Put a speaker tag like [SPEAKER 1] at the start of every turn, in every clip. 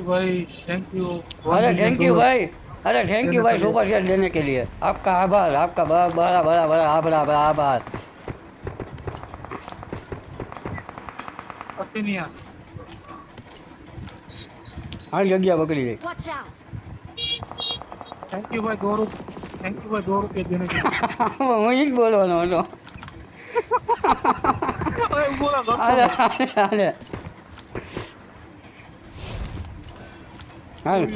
[SPEAKER 1] You भाई thank you
[SPEAKER 2] अरे thank you भाई अरे थैंक यू भाई सुपर सेट देने के लिए आपका आभार आपका बड़ा बड़ा बड़ा बड़ा आभार आभार आभार
[SPEAKER 1] असिनिया
[SPEAKER 2] हाँ जगह पकड़ी गई
[SPEAKER 3] Watch out!
[SPEAKER 1] थैंक यू भाई दो रुपये थैंक यू भाई दो रुपये देने के लिए
[SPEAKER 2] હું ઈ જ બોલવાનો હતો
[SPEAKER 1] अरे बोला घर
[SPEAKER 2] હાલે હાલે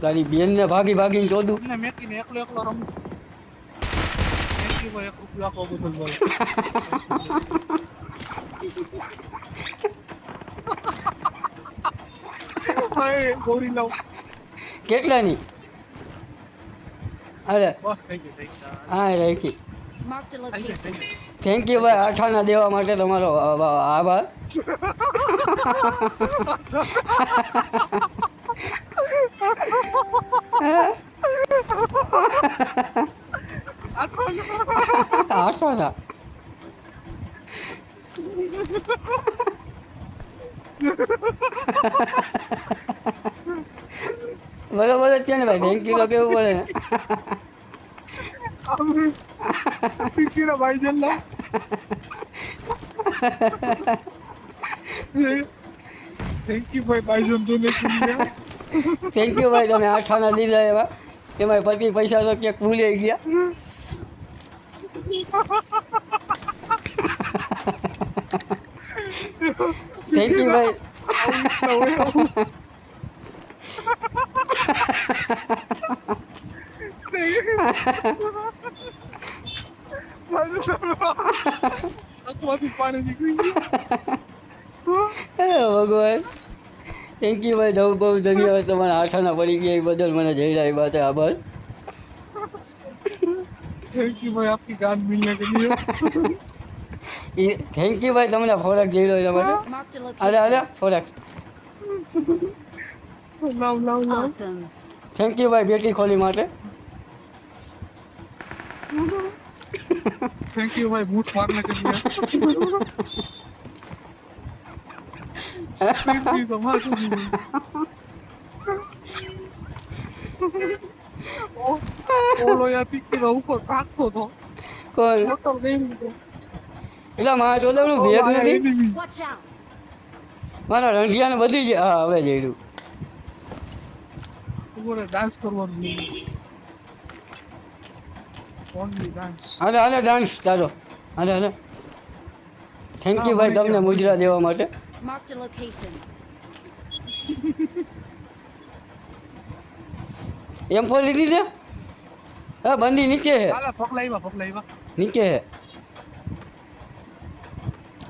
[SPEAKER 2] તારી બેન ને ભાગી ભાગીને જોદું
[SPEAKER 1] ને મેકીને એકલો એકલો રમું મેકી યુ એક રૂપિયો આપો બદલ બોલ ભાઈ ગોરી લાવ
[SPEAKER 2] કેટલાની અરે
[SPEAKER 1] બસ થઈ ગયું
[SPEAKER 2] હા રાખી
[SPEAKER 3] Marked a
[SPEAKER 1] થઈ ગયું
[SPEAKER 3] location.
[SPEAKER 1] થઈ ગયું
[SPEAKER 2] થેન્ક યુ ભાઈ આઠાના દેવા માટે તમારો આ- આ- આભાર આઠાના બરોબર જ છે ને ભાઈ થેન્ક યુ તો કેવું પડે ને
[SPEAKER 1] પીકીના ભાઈ જલ્લા થેન્ક યુ ભાઈ બાઈજન ડોનેશન દિયા
[SPEAKER 2] થેન્ક યુ ભાઈ તમે આઠાના દીધા એવા એમાં પતિ પૈસા તો ક્યાંક ભૂલી ગયા થેન્ક યુ ભાઈ
[SPEAKER 1] આંખમાંથી
[SPEAKER 2] ભગવાન. થેન્ક યુ ભાઈ. જવું બહુ ધન્યવાદ તમારા આઠાના પડી ગયા એ બદલ મને જઈ રહ્યા વાત આભાર.
[SPEAKER 1] થેન્ક યુ ભાઈ.
[SPEAKER 2] આપની થેન્ક યુ ભાઈ. તમને ફોરાક જઈ રહ્યો
[SPEAKER 3] તમારે
[SPEAKER 2] અરે અરે ફોરક.
[SPEAKER 3] લાવ
[SPEAKER 2] થેન્ક યુ ભાઈ. બેટી ખોલી માટે.
[SPEAKER 1] थैंक यू भाई बूट मारने के लिए स्पीड भी तो मार ઓલો યાર પીકી ઉપર કાકતો તો
[SPEAKER 2] કોણ
[SPEAKER 1] મોટો ગેમ તો
[SPEAKER 2] એટલે મારા ચોદાનું ભેગ નથી
[SPEAKER 1] એનિમી
[SPEAKER 3] Watch out!
[SPEAKER 2] મારા રંધિયાને બધી જ હા હવે જઈ રહ્યું
[SPEAKER 1] ઉપર ડાન્સ કરવાનું નહીં ઓનલી ડાન્સ
[SPEAKER 2] હાલે હાલે ડાન્સ તારો હાલે હાલે. થેન્ક યુ ભાઈ તમને મુજરા દેવા માટે. એમ ફોર લીધી છે? હા બંદી નીચે હે. નીચે હે.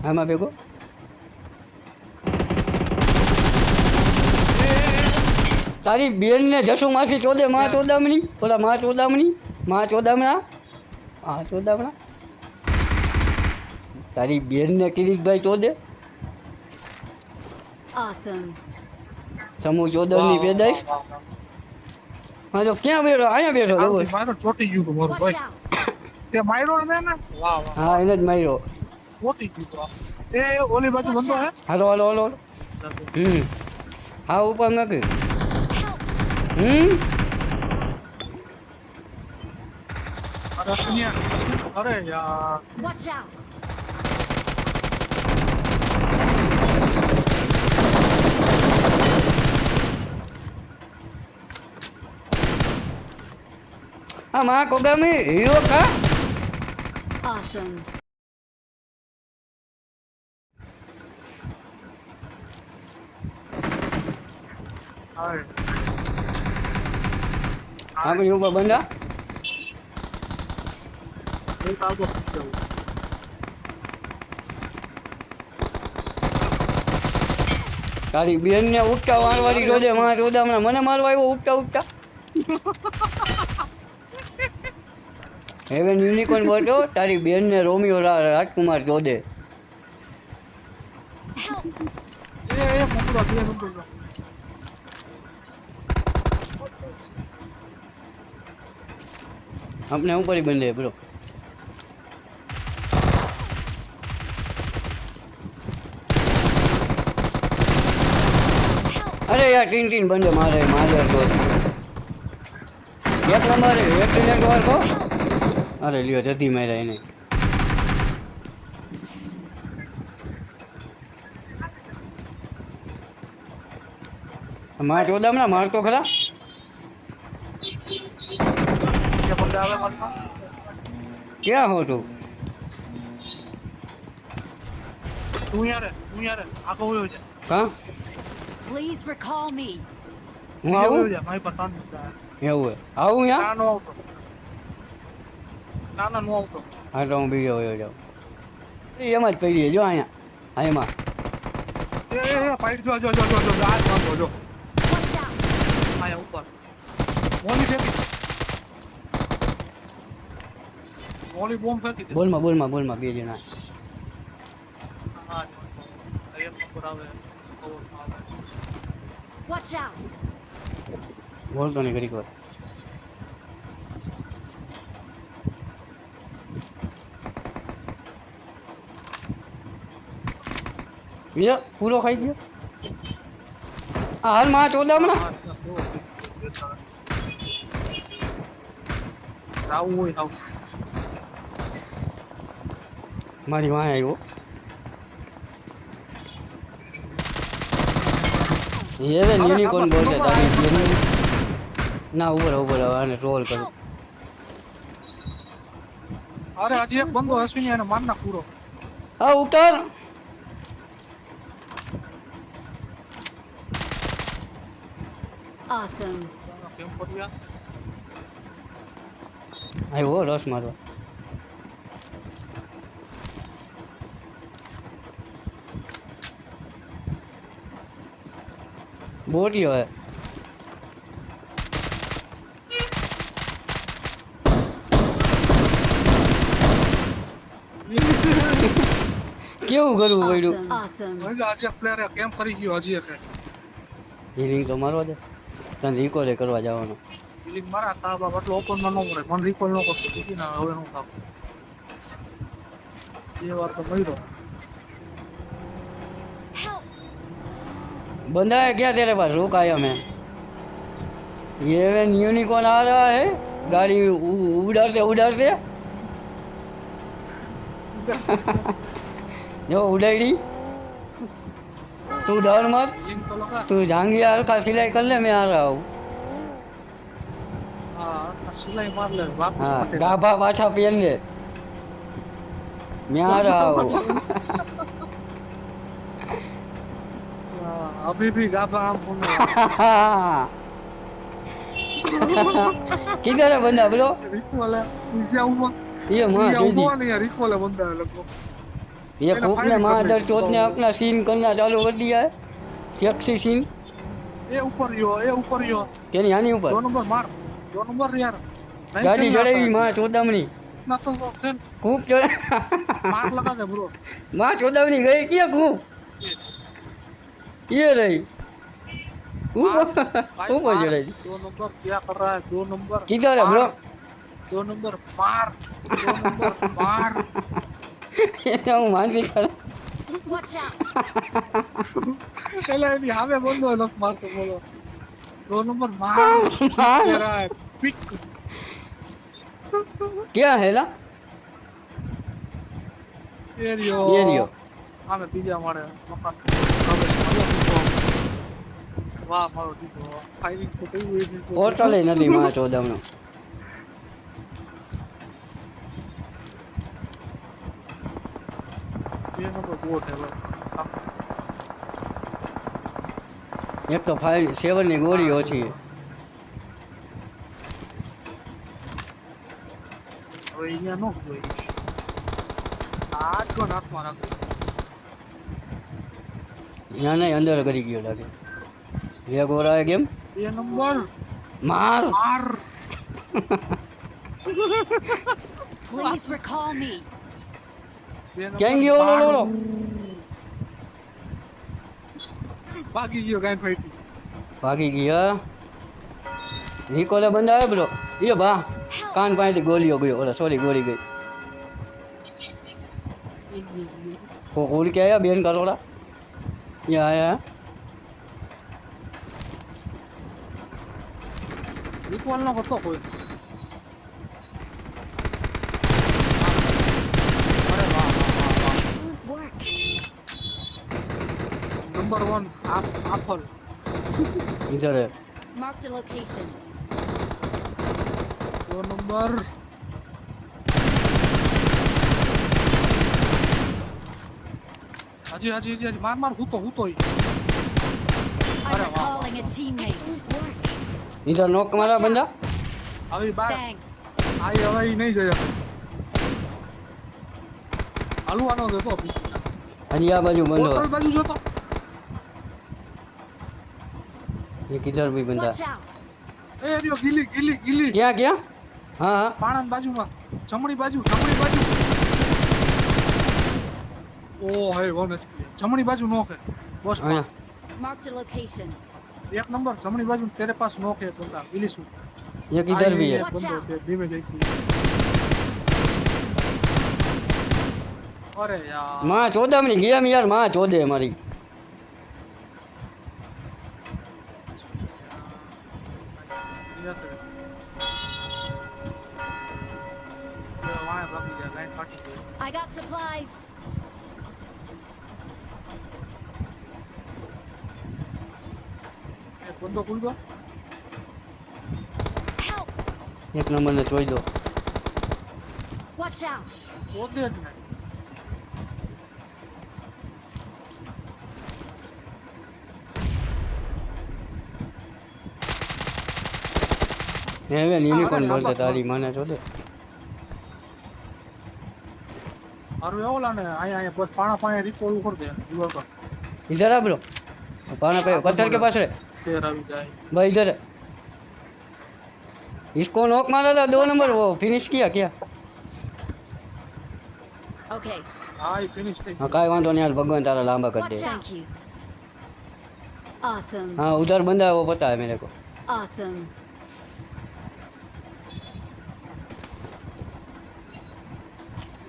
[SPEAKER 2] આમાં ભેગો. તારી બેનને જશું માસી ચોદે મા ચોદામણી? ઓલા મા ચોદામણી? માં ચોદામણા? હા ચોદામણા તારી બેનને કિરીટભાઈ ચોદે
[SPEAKER 3] સમૂહ
[SPEAKER 2] સમૂહ ચોદરની પેદાઈશ? હા તો ક્યાં બેઠો અહીંયા બેઠો
[SPEAKER 1] મારો ચોટી ગયું તું મારું ભાઈ. તે માર્યો ને ને? વાહ વાહ
[SPEAKER 2] હા એને જ માર્યો.
[SPEAKER 1] ચોટી ગયું એ ઓલી બાજુ બંધો હે?
[SPEAKER 2] હાલો હાલો હાલો. હમ. હા ઉપર નથી
[SPEAKER 3] Help!
[SPEAKER 2] Ada
[SPEAKER 1] sini ya, ada ya.
[SPEAKER 3] Watch out.
[SPEAKER 2] Ah, Ama Kogami, iyo ka?
[SPEAKER 3] Awesome.
[SPEAKER 2] Hai. Apa yang
[SPEAKER 1] bawa benda? પીછે
[SPEAKER 2] તારી બેનને ઉઠતા મારવાની જોજે માં ચોદામણા મને મારવા આવ્યો, ઉઠતા ઉઠતા. હેવન યુનિકોર્ન બોલ્યો તારી બેનને રોમિયો રા- રાજકુમાર જોદે આપણે ઉપર બંધ બ્રો यार तीन तीन बंदे मारे मारे तो एक नंबर एक्सीडेंट वाल को अरे लियो जल्दी मैं रहे इन्हें मार तो दम
[SPEAKER 1] ना मार तो खड़ा
[SPEAKER 2] क्या हो तू
[SPEAKER 1] तू यार तू यार आको हो जा
[SPEAKER 2] कहाँ
[SPEAKER 3] Please recall me.
[SPEAKER 2] હું આવું
[SPEAKER 1] મારી પાસે ત્રણ છે.
[SPEAKER 2] એવું હે આવું યા
[SPEAKER 1] ના નો આવતો ના ના આવતો
[SPEAKER 2] હા તો હું બીજો વયો જાઉં એ એમ જ પડી જો અહીંયા હા એમાં
[SPEAKER 1] એ ફાઈટ જો જો જો જો જો આ જો જો આયા ઉપર મોલી ફેંકી મોલી બોમ્બ ફેંકી
[SPEAKER 2] બોલમાં બોલમાં બોલમાં બે જણા
[SPEAKER 1] હા એક નંબર આવે
[SPEAKER 3] Watch out.
[SPEAKER 2] બોલતો નહીં ઘડીક વાર બીજો પૂરો ખાઈ ગયો આ હાલ માં ચોદા હમણાં
[SPEAKER 1] હા, જો, આવું હોય આવું
[SPEAKER 2] મારી વાંહે આવ્યો એ હવે યુનિકોર્ન તારી બેન. ના ઉપર ઉપર આને ટ્રોલ કરું.
[SPEAKER 1] અરે હજી એક બંદો અશ્વિની એને માર ના પૂરો
[SPEAKER 2] હા ઉતાર.
[SPEAKER 3] Awesome.
[SPEAKER 1] કેમ પડ્યા
[SPEAKER 2] આવ્યો રસ મારવા. બોટી હવે કેવું કરવું પડ્યું?
[SPEAKER 1] આજે પ્લેયર કેમ કરી ગયો હજી એક
[SPEAKER 2] હિલિંગ તો મારવા દે. તને રિકોલે કરવા જવાનો.
[SPEAKER 1] ફિલિંગ મારા તા બાપ આટલો ઓપનમાં ન મરે મને રિકોલ ન કરતો. બીજી ના હવે નું થાવ એ વાર તો મર્યો.
[SPEAKER 2] बंदा है क्या तेरे पास? रुक आया मैं? ये वैन यूनिकॉर्न आ रहा है गाड़ी उधर से उधर से। जो उड़ेगी तू डर मत। तू जहांगीर का सिलाई कर ले मैं आ रहा हूँ। हाँ,
[SPEAKER 1] हाँ
[SPEAKER 2] गाभा पाछा पहन ले। मैं आ रहा हूँ Habibi gaba ampuno.
[SPEAKER 1] Kiko la banda
[SPEAKER 2] bro. Kiko
[SPEAKER 1] la.
[SPEAKER 2] Isia
[SPEAKER 1] uma. Iya mah jadi. Iya
[SPEAKER 2] nih
[SPEAKER 1] Kiko
[SPEAKER 2] la banda
[SPEAKER 1] lagu.
[SPEAKER 2] Iya
[SPEAKER 1] kok
[SPEAKER 2] ને
[SPEAKER 1] માં
[SPEAKER 2] દર ચોટ ને આપના સીન કરના ચાલુ કરી દીયા ટેક્સી સીન
[SPEAKER 1] એ ઉપર યો એ ઉપર યો
[SPEAKER 2] કેની આની ઉપર દો
[SPEAKER 1] નંબર માર દો નંબર યાર
[SPEAKER 2] ગાડી ચડાવી માં ચોદામણી
[SPEAKER 1] ના તો ઓપ્શન
[SPEAKER 2] ખૂબ ચડ
[SPEAKER 1] માર લગા દે બ્રો
[SPEAKER 2] માં ચોદામણી ગઈ કે ખૂબ ये रही। वो
[SPEAKER 1] मज़े
[SPEAKER 2] रही।
[SPEAKER 1] दो नंबर क्या कर रहा है? दो नंबर
[SPEAKER 2] की कर
[SPEAKER 1] रहा है
[SPEAKER 2] ब्रो?
[SPEAKER 1] दो नंबर मार। दो नंबर मार।
[SPEAKER 2] ये हूँ मान
[SPEAKER 3] जी कर
[SPEAKER 1] चलो यहाँ पे बोल दो लो मार तो बोलो। दो
[SPEAKER 2] नंबर
[SPEAKER 1] मार। हाँ, मार। रहा है? पिक।
[SPEAKER 2] क्या है ना
[SPEAKER 1] ये रियो
[SPEAKER 2] ये रियो
[SPEAKER 1] हाँ मैं पीछे मारे मकान વાહ મારો દીકરો ફાયરિંગ તો કર્યું એ દીકરો.
[SPEAKER 2] હોટલે નથી માં
[SPEAKER 1] ચોદમ નો
[SPEAKER 2] એક તો ફાઈવ સેવનની ગોળી ઓછી.
[SPEAKER 1] હવે અહીંયા નો જોઈ કોણ નાકમાં રાખો.
[SPEAKER 2] અહીંયા અંદર કરી ગયો લાગે. Iya gue lagi
[SPEAKER 1] game. Iya
[SPEAKER 2] nomor.
[SPEAKER 1] Mar. Mar.
[SPEAKER 3] Please recall me.
[SPEAKER 1] Iya, Geng
[SPEAKER 2] yo lo lo.
[SPEAKER 1] Pagi
[SPEAKER 2] yo
[SPEAKER 1] kan Freddy. Pagi gila.
[SPEAKER 2] Ini kalau benda ya bro. Iya bah. Kan pain di goli yo gue. Ola oh, sorry goli gue. Iya, iya, Kok goli kayak ya, biar
[SPEAKER 1] kalau lah. Ya ya. Recall નો હતો કોઈ અરે વાહ વાહ વાહ વાહ
[SPEAKER 3] Excellent work.
[SPEAKER 1] Number one આફલ
[SPEAKER 2] ઇધર હે
[SPEAKER 3] Marked a location.
[SPEAKER 1] દો નંબર હજી હાજી હજી હજી માર માર હૂતો હૂતો ઈ.
[SPEAKER 3] I'm
[SPEAKER 1] અરે વાહ,
[SPEAKER 2] ઇધર નોક મારા બંદા
[SPEAKER 1] હવે બાર.
[SPEAKER 3] Thanks.
[SPEAKER 1] આ હવે ઈ નહીં જઈ શકે. આનો દેખો
[SPEAKER 2] હજી આ બાજુ બંધો.
[SPEAKER 1] હોટલ બાજુ જોતો.
[SPEAKER 2] તો ભી બંધા.
[SPEAKER 3] Watch out.
[SPEAKER 1] એ રહ્યો ગીલી ગીલી ગીલી.
[SPEAKER 2] ક્યાં ક્યાં? હા હા.
[SPEAKER 1] પાણંદ બાજુમાં. જમણી બાજુ જમણી બાજુ. ઓ હે વન. જમણી બાજુ નો કે બસ.
[SPEAKER 2] માર્ક
[SPEAKER 3] ધ a
[SPEAKER 1] एक नंबर जमनी बाजू
[SPEAKER 2] तेरे पास नोक है
[SPEAKER 3] बंदा
[SPEAKER 1] बिली
[SPEAKER 3] सूट
[SPEAKER 1] एक इधर भी है बी
[SPEAKER 2] में गई अरे यार माँ 14 में
[SPEAKER 1] गया मैं यार माँ 14 हमारी
[SPEAKER 3] I got supplies.
[SPEAKER 2] એક નંબર ને જોઈ દો
[SPEAKER 1] વોચ આઉટ
[SPEAKER 2] હવે યુનિકોર્ન બોલતે તારી મને જોડે
[SPEAKER 1] અરે ઓલા ને આયા આયા બસ પાણા પાણી રિપોર્ટ ઉખડ દે જીવર પર
[SPEAKER 2] ઇધર આ પાણા પાયો
[SPEAKER 1] પથ્થર કે પાછળ?
[SPEAKER 2] भाई इधर इसको नोक मारा था दो नंबर वो फिनिश किया क्या?
[SPEAKER 1] ओके आई फिनिश
[SPEAKER 2] हाँ यार भगवान तारा लांबा कर दे।
[SPEAKER 3] ऑसम
[SPEAKER 2] हाँ उधर बंदा है वो पता है मेरे को।
[SPEAKER 3] ऑसम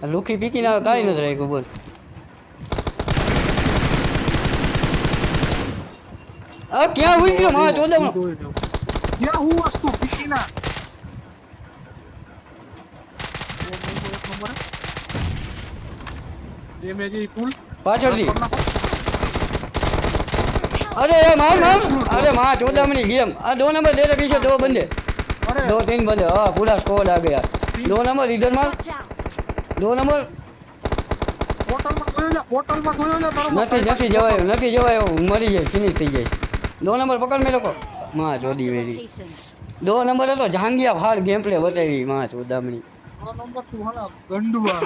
[SPEAKER 2] लुकी पीकी ना कहीं नज़र रहे को बोल। आ क्या हुई क्यों मां चोदे में
[SPEAKER 1] જ્યાં હું વસ્તુ પીકીના ડેમેજ ઈ ફૂલ
[SPEAKER 2] पाछड़ दी अरे ये मार मार अरे मां चौदह मिनट गेम आ दो नंबर दे रहे पीछे दो बंदे
[SPEAKER 1] અરે
[SPEAKER 2] दो तीन बंदे हाँ पूरा स्कोर आ गया दो नंबर इधर मार
[SPEAKER 3] Watch out.
[SPEAKER 2] दो नंबर
[SPEAKER 1] પોર્ટલમાં ગયો લે પોર્ટલમાં ગયો લે તારો
[SPEAKER 2] નથી નથી જવાય નથી જવાય એવું મરી જાય ફિનિશ થઈ જાય દો નંબર પકડ મેં લોકો માં
[SPEAKER 3] Marked
[SPEAKER 2] ચોદી
[SPEAKER 3] a
[SPEAKER 2] વેરી
[SPEAKER 3] location.
[SPEAKER 2] દો નંબર હતો જહાંગીયા ફાળ ગેમ પ્લે બતાવી માં ચોદામણી
[SPEAKER 1] તારો નંબર તું હલા ગંડુઆ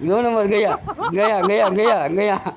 [SPEAKER 2] દો નંબર ગયા ગયા ગયા ગયા ગયા